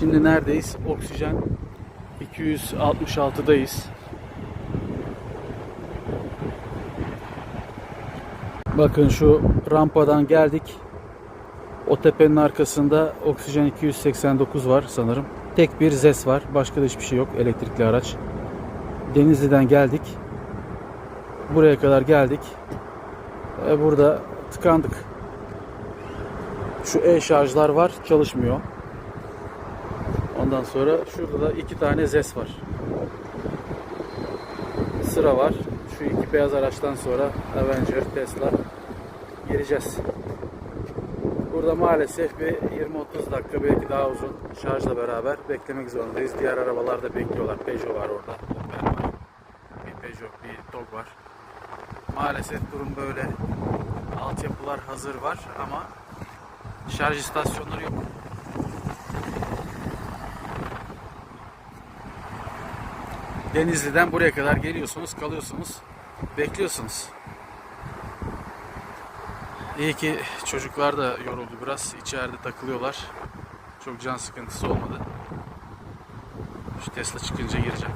Şimdi neredeyiz? Oksijen 266'dayız. Bakın şu rampadan geldik. O tepenin arkasında oksijen 289 var sanırım. Tek bir ZES var. Başka da hiçbir şey yok. Elektrikli araç. Denizli'den geldik. Buraya kadar geldik. E, burada tıkandık. Şu e-şarjlar var. Çalışmıyor. Ondan sonra şurada da iki tane ZES var. Sıra var. Şu iki beyaz araçtan sonra Avenger, Tesla gireceğiz. Burada maalesef bir 20-30 dakika belki daha uzun şarjla beraber beklemek zorundayız. Diğer arabalar da bekliyorlar. Peugeot var orada. Bir Peugeot, bir TOG var. Maalesef durum böyle. Altyapılar hazır var ama şarj istasyonları yok. Denizli'den buraya kadar geliyorsunuz, kalıyorsunuz, bekliyorsunuz. İyi ki çocuklar da yoruldu biraz. içeride takılıyorlar. Çok can sıkıntısı olmadı. Şu Tesla çıkınca gireceğim.